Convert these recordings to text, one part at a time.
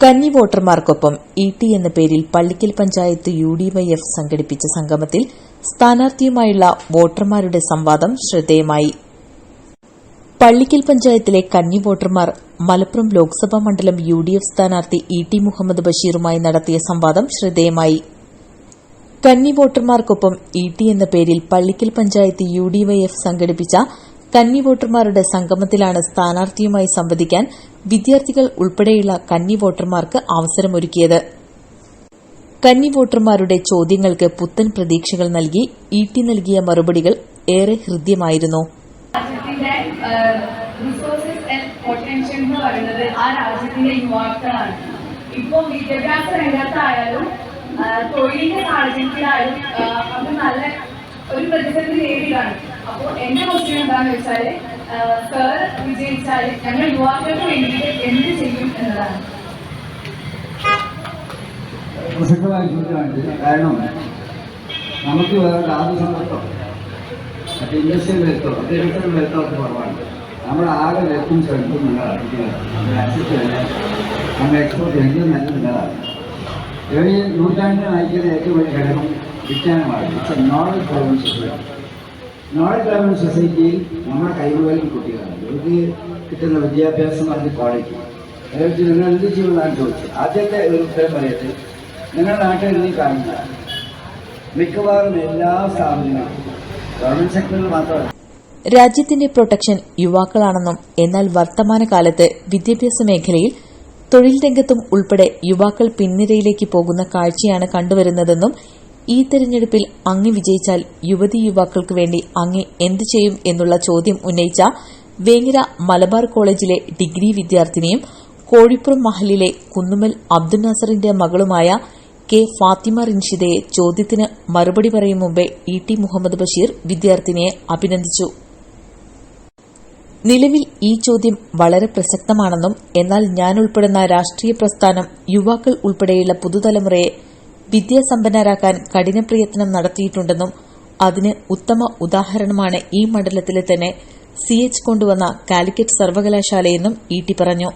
കന്നി വോട്ടർമാർക്കൊപ്പം E T എന്ന പേരിൽ Pallikkal panchayat U D Y F സംഘടിപ്പിച്ച സംഗമത്തിൽ സ്ഥാനാർത്ഥിയുമായുള്ള വോട്ടർമാരുടെ സംവാദം ശ്രദ്ധേയമായി. പള്ളിക്കൽ പഞ്ചായത്തിലെ കന്നി വോട്ടർമാർ മലപ്പുറം ലോക്സഭാ മണ്ഡലം യു ഡി എഫ് സ്ഥാനാർത്ഥി ഇ ടി മുഹമ്മദ് ബഷീറുമായി നടത്തിയ സംവാദം ശ്രദ്ധേയമായി. കന്നി വോട്ടർമാർക്കൊപ്പം ഇ ടി എന്ന പേരിൽ Pallikkal panchayat U D Y F സംഘടിപ്പിച്ച കന്നി വോട്ടർമാരുടെ സംഗമത്തിലാണ് സ്ഥാനാർത്ഥിയുമായി സംവദിക്കാൻ വിദ്യാർത്ഥികൾ ഉൾപ്പെടെയുള്ള കന്നി വോട്ടർമാർക്ക് അവസരമൊരുക്കിയത്. കന്നി വോട്ടർമാരുടെ ചോദ്യങ്ങൾക്ക് പുത്തൻ പ്രതീക്ഷകൾ നൽകി ഈട്ടി നൽകിയ മറുപടികൾ ഏറെ ഹൃദ്യമായിരുന്നു. ഇപ്പോൾ വിദ്യാഭ്യാസ രംഗത്തായാലും തൊഴിലിന്റെ സാഹചര്യത്തിലായാലും അത് നല്ല ഒരു പ്രതിസന്ധി നേരിടാണ് അപ്പോൾ എന്റെ ക്വസ്റ്റ്യൻ എന്താണെന്ന് വെച്ചാൽ സർ വിജയിച്ചാൽ ഞങ്ങൾ യുവാക്കൾക്ക് വേണ്ടിയിട്ട് ചെയ്യും എന്നതാണ്. പ്രസക്തമായ ചോദ്യമാണിത് കാരണം നമുക്ക് വേറെ ആദ്യ സമ്പത്തോ മറ്റേ ഇൻഡസ്ട്രിയൽ വെൽത്തോ അഗ്രികൾച്ചറൽ വെൽത്തോ ഒക്കെ കുറവാണ്. നമ്മുടെ ആകെ വെൽത്തും ശ്രദ്ധും നല്ലതാണ്. നമ്മുടെ അസറ്റ് നമ്മുടെ എക്സ്പോർട്ട് എല്ലാം നല്ല നല്ലതാണ്. ഈ നൂറ്റാണ്ടിനെ നയിക്കുന്ന ഏറ്റവും വലിയ ഘടകം വിജ്ഞാനമാണ്. It's a knowledge society knowledge driven സൊസൈറ്റിയിൽ നമ്മുടെ കൈമുകളിൽ കുട്ടികളാണ് ഇവർക്ക് കിട്ടുന്ന വിദ്യാഭ്യാസം അതിന്റെ ക്വാളിറ്റി അതേപറ്റി നിങ്ങൾ എന്ത് ചെയ്യുമെന്നാണ് ചോദിച്ചത്. ആദ്യത്തെ ഒരു ഉത്തരം പറയട്ടെ. നിങ്ങളുടെ നാട്ടിൽ നീ കാണുന്ന മിക്കവാറും എല്ലാ സ്ഥാപനങ്ങളും ഗവൺമെന്റ് സെക്ടറിൽ മാത്രമല്ല. രാജ്യത്തിന്റെ പ്രൊട്ടക്ഷൻ യുവാക്കളാണെന്നും എന്നാൽ വർത്തമാനകാലത്ത് വിദ്യാഭ്യാസ മേഖലയിൽ തൊഴിൽ രംഗത്തും ഉൾപ്പെടെ യുവാക്കൾ പിൻനിരയിലേക്ക് പോകുന്ന കാഴ്ചയാണ് കണ്ടുവരുന്നതെന്നും ഈ തെരഞ്ഞെടുപ്പിൽ അങ്ങ് വിജയിച്ചാൽ യുവതി യുവാക്കൾക്ക് വേണ്ടി അങ്ങ് എന്ത് ചെയ്യും എന്നുള്ള ചോദ്യം ഉന്നയിച്ച വേങ്ങര മലബാർ കോളേജിലെ ഡിഗ്രി വിദ്യാർത്ഥിനിയും കോഴിപ്പുറം മഹലിലെ കുന്നുമൽ അബ്ദുൽ നാസറിന്റെ മകളുമായ കെ ഫാത്തിമ റിൻഷിദയെ ചോദ്യത്തിന് മറുപടി പറയും മുമ്പേ ഇ ടി മുഹമ്മദ് ബഷീർ വിദ്യാർത്ഥിനിയെ അഭിനന്ദിച്ചു. നിലവിൽ ഈ ചോദ്യം വളരെ പ്രസക്തമാണെന്നും എന്നാൽ ഞാൻ ഉൾപ്പെടുന്ന രാഷ്ട്രീയ പ്രസ്ഥാനം യുവാക്കൾ ഉൾപ്പെടെയുള്ള പുതുതലമുറയെ വിദ്യാസമ്പന്നരാക്കാൻ കഠിനപ്രയത്നം നടത്തിയിട്ടുണ്ടെന്നും അതിന് ഉത്തമ ഉദാഹരണമാണ് ഈ മണ്ഡലത്തിലെ തന്നെ സി എച്ച് കൊണ്ടുവന്ന കാലിക്കറ്റ് സർവകലാശാലയെന്നും ഇ ടി പറഞ്ഞു.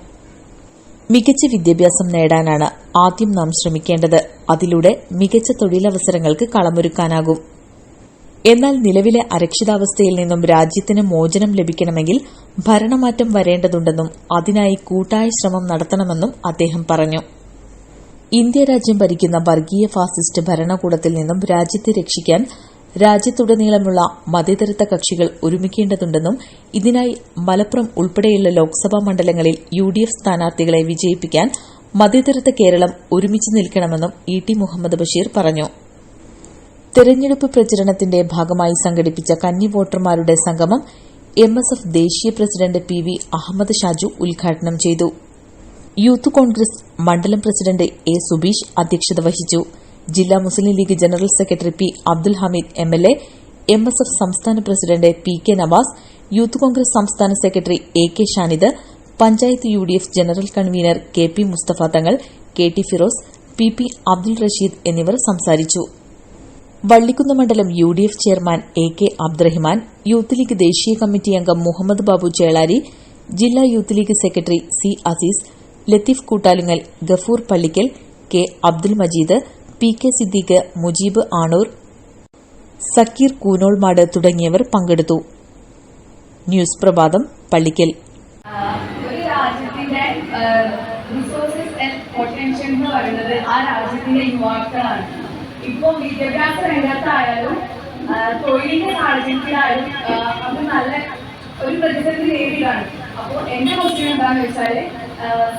മികച്ച വിദ്യാഭ്യാസം നേടാനാണ് ആദ്യം നാം ശ്രമിക്കേണ്ടത്. അതിലൂടെ മികച്ച തൊഴിലവസരങ്ങൾക്ക് കളമൊരുക്കാനാകും. എന്നാൽ നിലവിലെ അരക്ഷിതാവസ്ഥയിൽ നിന്നും രാജ്യത്തിന് മോചനം ലഭിക്കണമെങ്കിൽ ഭരണമാറ്റം വരേണ്ടതുണ്ടെന്നും അതിനായി കൂട്ടായ ശ്രമം നടത്തണമെന്നും അദ്ദേഹം പറഞ്ഞു. ഇന്ത്യ രാജ്യം ഭരിക്കുന്ന വർഗീയ ഫാസിസ്റ്റ് ഭരണകൂടത്തിൽ നിന്നും രാജ്യത്തെ രക്ഷിക്കാൻ രാജ്യത്തുടനീളമുള്ള മതേതരത്വ കക്ഷികൾ ഒരുമിക്കേണ്ടതുണ്ടെന്നും ഇതിനായി മലപ്പുറം ഉൾപ്പെടെയുള്ള ലോക്സഭാ മണ്ഡലങ്ങളിൽ യു ഡി എഫ് സ്ഥാനാർത്ഥികളെ വിജയിപ്പിക്കാൻ മതേതരത്വ കേരളം ഒരുമിച്ച് നിൽക്കണമെന്നും ഇ ടി മുഹമ്മദ് ബഷീർ പറഞ്ഞു. തെരഞ്ഞെടുപ്പ് പ്രചരണത്തിന്റെ ഭാഗമായി സംഘടിപ്പിച്ച കന്നി വോട്ടർമാരുടെ സംഗമം എം എസ് എഫ് ദേശീയ president P V Ahammed Shaju ഉദ്ഘാടനം ചെയ്തു. യൂത്ത് കോൺഗ്രസ് മണ്ഡലം പ്രസിഡന്റ് എ സുബീഷ് അധ്യക്ഷത വഹിച്ചു. ജില്ലാ Muslim League general secretary P Abdul Hameed M L A M S F സംസ്ഥാന president P K Navas youth congress സംസ്ഥാന secretary A K Shanid panchayat U D F general convener K P Musthafa Thangal K T Firoz P P Abdul Rasheed എന്നിവർ സംസാരിച്ചു. വള്ളിക്കുന്ന് മണ്ഡലം U D F chairman A K Abdurahiman youth league ദേശീയ committee അംഗം മുഹമ്മദ് ബാബു ചേളാരി ജില്ലാ youth league secretary C Azeez Latheef Koottalungal Gafoor Pallikkal K Abdul Majeed P K Siddique Mujeeb Anoor Sakkeer Koonolmad തുടങ്ങിയവർ പങ്കെടുത്തു. News പ്രഭാതം Pallikkal. Potential എന്ന് ആ രാജ്യത്തിന്റെ യുവാക്കളാണ്. ഇപ്പോൾ വിദ്യാഭ്യാസ രംഗത്തായാലും തൊഴിലിന്റെ സാഹചര്യത്തിലായാലും അത് നല്ല ഒരു പ്രതിസന്ധി നേരിടാണ് അപ്പോൾ എന്റെ ക്വസ്റ്റ്യൻ എന്താണെന്ന് വെച്ചാൽ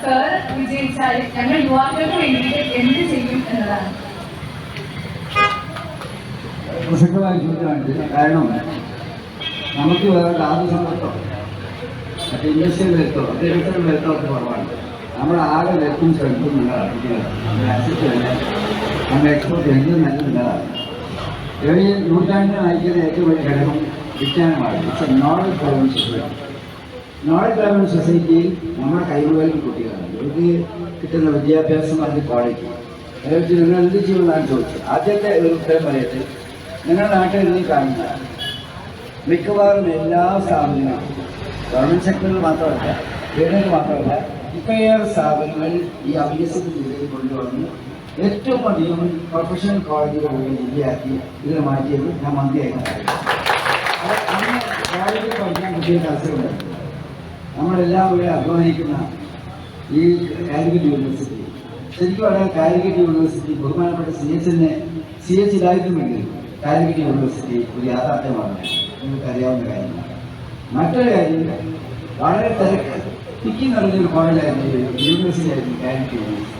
സർ ഞങ്ങൾ യുവാക്കൾക്ക് വേണ്ടിയിട്ട് എന്ത് ചെയ്യും എന്നതാണ്. പ്രസക്തമായ ചോദ്യമാണിത് കാരണം നമുക്ക് വേറെ ലാഭ സമ്പത്തോ മറ്റേ ഇൻഡസ്ട്രിയൽ വെൽത്തോ അഗ്രികൾച്ചറൽ വെൽത്തോ ഒക്കെ കുറവാണ് നമ്മൾ ആകെ വെൽത്തും നല്ലതാണ് നമ്മൾ എക്സ്പോർട്ട് എന്തും നല്ല നല്ലതാണ്. ഏഴ് നൂറ്റാണ്ടിനെ നയിക്കുന്ന ഏറ്റവും വലിയ ഘടകം വിജ്ഞാനമാണ്. It's a knowledge problem society knowledge driven സൊസൈറ്റിയിൽ നമ്മുടെ കൈമുകളിൽ കുട്ടികളാണ്. ഇവർക്ക് കിട്ടുന്ന വിദ്യാഭ്യാസം അതിന്റെ ക്വാളിറ്റി അതായത് നിങ്ങൾ എന്ത് ചെയ്യുമെന്നാണ് ചോദിച്ചത്. ആദ്യത്തെ ഒരു ഉത്തരം പറയട്ടെ? നിങ്ങളുടെ നാട്ടിൽ നീ കാണുന്ന മിക്കവാറും എല്ലാ സ്ഥാപനങ്ങളും ഗവൺമെന്റ് സെക്ടറിൽ മാത്രമല്ല ഗവൺമെന്റ് മാത്രമല്ല ഇത്രയേറെ സ്ഥാപനങ്ങൾ ഈ അഭ്യസന ജില്ലയിൽ കൊണ്ടുവന്ന് ഏറ്റവും അധികം പ്രൊഫഷണൽ കോളേജുകൾ ജില്ലയാക്കി ഇതിനെ മാറ്റിയത് ഞാൻ അന്ന് കോളേജിൽ പഠിക്കാൻ കുട്ടികൾക്ക് അവസരമുണ്ടായിരുന്നു. നമ്മളെല്ലാം കൂടെ അഭിമാനിക്കുന്ന ഈ കാലിക്കറ്റ് യൂണിവേഴ്സിറ്റി. ശരിക്കും പറയാൻ കാലിക്കറ്റ് യൂണിവേഴ്സിറ്റി ബഹുമാനപ്പെട്ട സി എച്ചിനെ സി എച്ച് ഇല്ലായിരുന്നുവെങ്കിൽ കാലിക്കറ്റ് യൂണിവേഴ്സിറ്റി ഒരു യാഥാർത്ഥ്യമാണ്. നിങ്ങൾക്ക് അറിയാവുന്ന കാര്യമാണ് മറ്റൊരു കാര്യം വളരെ തിരക്ക്. തിക്കി നിറഞ്ഞൊരു കോളേജായിരുന്നു യൂണിവേഴ്സിറ്റി ആയിരുന്നു കാലിക്കറ്റ് യൂണിവേഴ്സിറ്റി.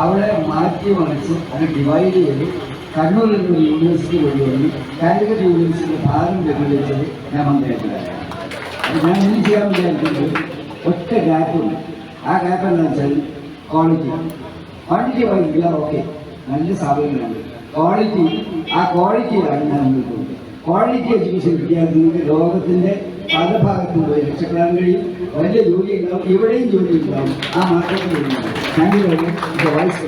അവിടെ മാറ്റി മറിച്ച് അത് ഡിവൈഡ് ചെയ്ത് കണ്ണൂരിൽ നിന്ന് യൂണിവേഴ്സിറ്റി വഴി കാലിക്കറ്റ് യൂണിവേഴ്സിറ്റി ഭാഗം വെല്ലുവിളിച്ചത് ഞാൻ മന്ത്രിയായിട്ടില്ലായിരുന്നു അത് ഞാൻ ഇനി ചെയ്യാൻ വിചാരിക്കുന്നത് ഒറ്റ ഗ്യാപ്പുണ്ട് ആ ഗ്യാപ്പ് എന്താ വെച്ചാൽ ക്വാളിറ്റി ക്വാണ്ടിറ്റി വൈകില്ല ഓക്കെ നല്ല സ്ഥാപനങ്ങളുണ്ട് ക്വാളിറ്റി ആ ക്വാളിറ്റിയിലാണ് ഞാൻ നിൽക്കുന്നത് ക്വാളിറ്റി എഡ്യൂക്കേഷൻ വിദ്യാർത്ഥികൾക്ക് ലോകത്തിന്റെ പല ഭാഗത്തും പോയി രക്ഷപ്പെടാൻ കഴിയും. വലിയ ജോലി ഉണ്ടാവും. ഇവിടെയും ജോലി ഉണ്ടാവും. ആ മാർക്കറ്റിൽ ഉണ്ടാവും താങ്ക് യു വൈസ്